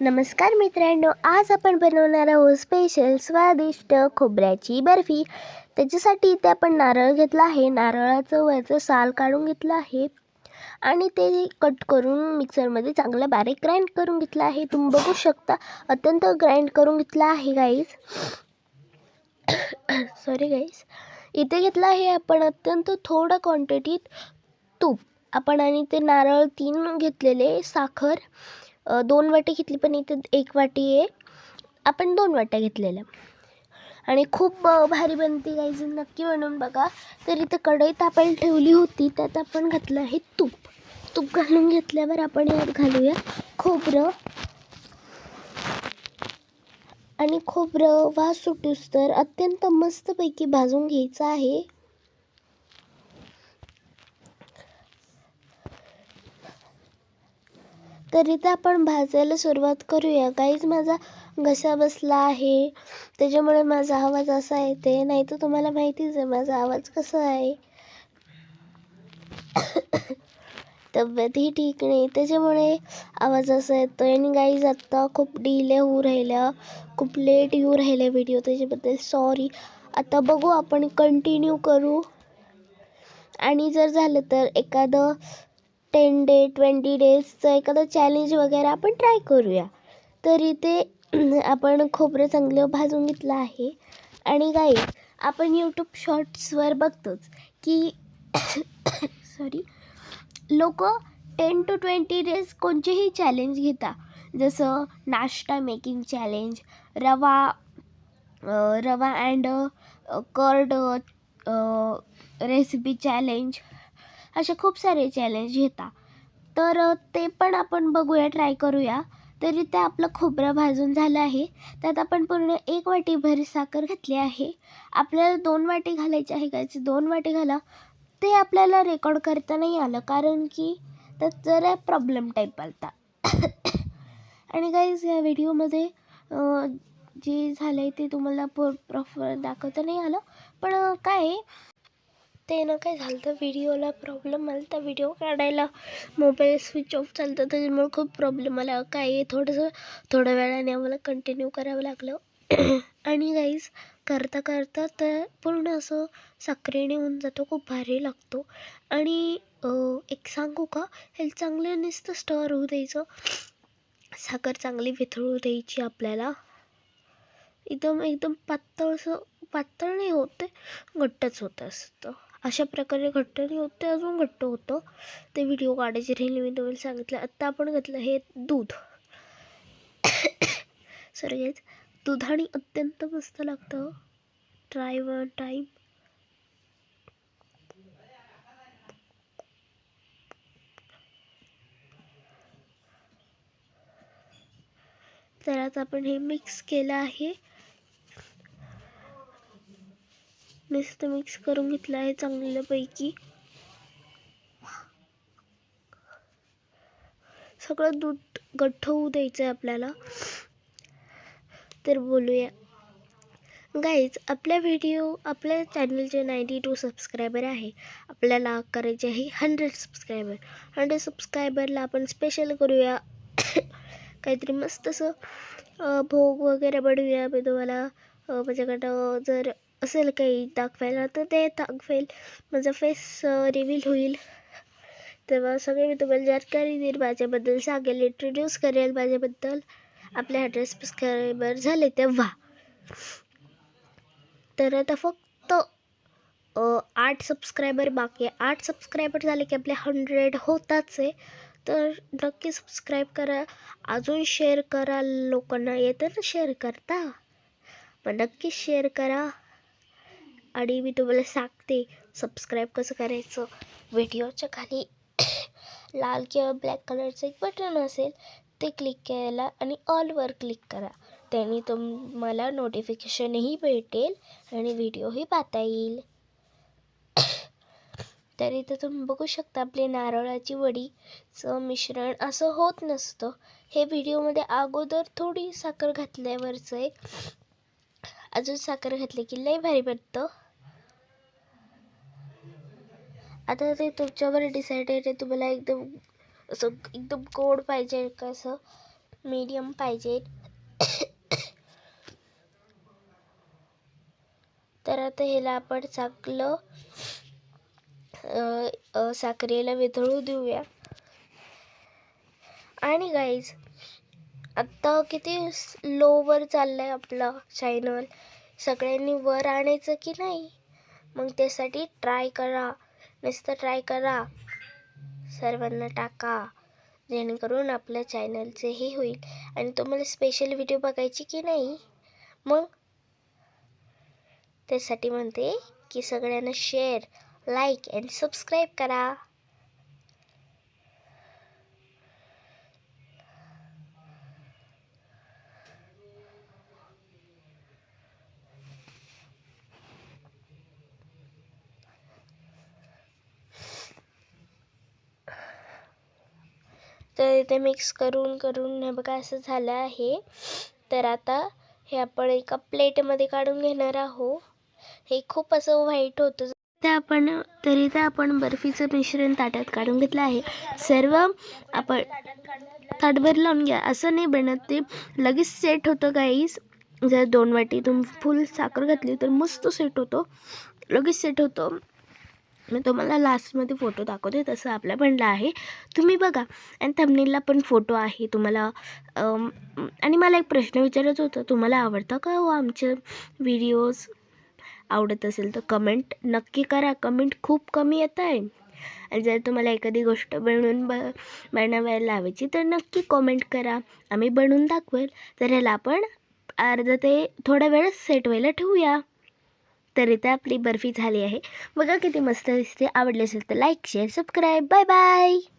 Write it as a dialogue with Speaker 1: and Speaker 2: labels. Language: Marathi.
Speaker 1: नमस्कार मित्रांनो आज आपण बनवणार आहोत स्पेशल स्वादिष्ट खोबऱ्याची बर्फी. त्याच्यासाठी इथे आपण नारळ घेतला आहे. नारळाचं वरचं साल काढून घेतलं आहे. आणि ते कट करून मिक्सरमध्ये चांगलं बारीक ग्राइंड करून घेतलं आहे. तुम्ही बघू शकता अत्यंत ग्राइंड करून घेतलं आहे गाईज सॉरी गाईज इथे घेतलं आहे आपण अत्यंत थोडं क्वांटिटीत तूप. आपण आणि ते नारळ तीन घेतलेले साखर. दोन वाटी घेतली पण इथे एक वाटी आहे. आपण दोन वाट्या घेतलेल्या. आणि खूप भारी बनते गाईज नक्की बनवून बघा. तर इथं कढई तापायला ठेवली होती त्यात आपण घातलं आहे तूप. तूप घालून घेतल्यावर आपण यात घालूया खोबरं. आणि खोबरं वास सुटूस तर अत्यंत मस्तपैकी भाजून घ्यायचं आहे. तर इथे आपण भाजायला सुरुवात करूया. काहीच माझा घसा बसला आहे. त्याच्यामुळे माझा आवाज असा येते नाही तर तुम्हाला माहितीच आहे माझा आवाज कसा आहे. तब्येतही ठीक नाही. त्याच्यामुळे आवाज असा येतो आणि गाईज आत्ता खूप डिले होऊ राहिल्या. खूप लेट येऊ राहिल्या व्हिडिओ त्याच्याबद्दल. सॉरी आता बघू आपण कंटिन्यू करू. आणि जर झालं तर एखादं टेन डे ट्वेंटी डेजचं एखादं चॅलेंज वगैरे आपण ट्राय करूया. तर इथे आपण खोबरं चांगलं भाजून घेतलं आहे. आणि काही आपण यूट्यूब शॉर्ट्सवर बघतोच की सॉरी लोक टेन टू ट्वेंटी डेज कोणतेही चॅलेंज घेता. जसं नाश्ता मेकिंग चॅलेंज रवा रवा अँड कर्ड रेसिपी चॅलेंज असे खूप सारे चॅलेंज येतात तर ते पण आपण बघूया ट्राय करूया. तरी ते आपलं खोबरं भाजून झालं आहे. त्यात आपण पूर्ण एक वाटी भरी साखर घातली आहे. आपल्याला दोन वाटी घालायची आहे का? दोन वाटी घाला ते आपल्याला रेकॉर्ड करता नाही आलं. कारण की त्यात जरा प्रॉब्लेम टाईप आलता. आणि काहीच या व्हिडिओमध्ये जे झालं आहे ते तुम्हाला प्रो प्रॉपर दाखवता नाही आलं. पण काय आहे, ते ना काय झालं तर व्हिडिओला प्रॉब्लेम आला तर व्हिडिओ काढायला मोबाईल स्विच ऑफ चालतं त्याच्यामुळे खूप प्रॉब्लेम आला. काय थोडंसं थोड्या वेळाने आम्हाला कंटिन्यू करावं लागलं. आणि गाईज करता करता तर पूर्ण असं साखरेने होऊन जातो खूप भारी लागतो. आणि एक सांगू का? हे चांगलं नुसतं स्टर होऊ द्यायचं. साखर चांगली वितळू द्यायची आपल्याला. एकदम एकदम पातळ असं पातळ नाही होत घट्टच होत असतं. अशा प्रकारे घट्ट नाही होत ते अजून घट्ट होतं. ते व्हिडिओ काढायचे राहिले मी तुम्हाला सांगितलं. आत्ता आपण घेतलं हे दूध. सॉरी दूध आणि अत्यंत मस्त लागतं. ट्राय वन टाईम तर आता आपण हे मिक्स केलं आहे. नुसतं मिक्स करून घेतलं आहे चांगल्यापैकी. सगळं दूध गठ्ठ होऊ द्यायचं आहे आपल्याला. तर बोलूया. गाईज आपल्या व्हिडिओ आपल्या चॅनलचे नाईंटी टू सबस्क्रायबर आहे. आपल्याला करायचे आहे हंड्रेड सबस्क्रायबर हंड्रेड सबस्क्रायबरला आपण स्पेशल करूया. काहीतरी मस्त असं भोग वगैरे बनवूया. मी तुम्हाला माझ्याकडं जर असेल काही दाखवायला तर ते दाखवेल माझा फेस रिव्हील होईल तेव्हा सगळे मी तुम्हाला जानकारी देईल माझ्याबद्दल सांगेल इंट्रोड्यूस करेल माझ्याबद्दल आपले हंड्रेड सबस्क्रायबर झाले तेव्हा तर आता फक्त आठ सबस्क्रायबर बाकी आहे आठ सबस्क्रायबर झाले की आपले हंड्रेड होताच आहे तर नक्की सबस्क्राईब करा अजून शेअर करा लोकांना येतं ना शेअर करता। मग नक्की शेअर करा। आणि मी तुम्हाला सांगते सबस्क्राईब कसं करायचं? व्हिडिओच्या खाली लाल किंवा ब्लॅक कलरचं एक बटन असेल ते क्लिक केला आणि ऑलवर क्लिक करा. त्याने तुम्हाला नोटिफिकेशनही भेटेल आणि व्हिडिओही पाहता येईल. तर इथं तुम्ही बघू शकता आपली नारळाची वडीचं मिश्रण असं होत नसतं. हे व्हिडिओमध्ये अगोदर थोडी साखर घातल्यावरचं आहे अजून साखर घातली की लई भारी बनतं. आता ते तुमच्यावर डिसाईडेड आहे तुम्हाला एकदम असं एकदम गोड पाहिजे का असं मीडियम पाहिजे. तर आता ह्याला आपण चांगलं साखरेला वितळू देऊया. आणि गाईज आत्ता किती लोवर चाललं आहे आपलं चॅनल सगळ्यांनी वर आणायचं की नाही? मग त्यासाठी ट्राय करा. नुसतं ट्राय करा. सर्वांना टाका. जेणेकरून आपल्या चॅनलचे हे होईल. आणि तुम्हाला स्पेशल व्हिडिओ बघायची की नाही? मग? त्यासाठी म्हणते की सगळ्यांना शेअर लाईक अँड सबस्क्राईब करा. तर इथे मिक्स करून करून हे बघा असं झालं आहे. तर आता हे आपण एका प्लेटमध्ये काढून घेणार आहोत. हे खूप असं व्हाईट होतं. ते आपण तरी ते आपण बर्फीचं मिश्रण ताटात काढून घेतलं आहे. सर्व आपण ताटभर लावून घ्या. असं नाही बनत ते. लगेच सेट होतं काहीच जर दोन वाटी तुम्ही फुल साखर घातली तर मस्त सेट होतो. लगेच सेट होतो. मी तुम्हाला लास्टमध्ये फोटो दाखवते तसं आपला बनला आहे. तुम्ही बघा. आणि थंबनेलला पण फोटो आहे. तुम्हाला आणि मला एक प्रश्न विचारायचा होता. तुम्हाला आवडतं का हो आमचे व्हिडिओज आवडत असेल तर कमेंट नक्की करा. कमेंट खूप कमी येत आहे. आणि जर तुम्हाला एखादी गोष्ट बनवून ब बनवायला लावायची तर नक्की कमेंट करा. आम्ही बनवून दाखवेल. तर ह्याला आपण अर्धा ते थोडा वेळ सेट व्हायला ठेवूया. तर इथे आपली बर्फी झाली आहे. बघा किती मस्त दिसते. आवडली असेल तर like share subscribe bye bye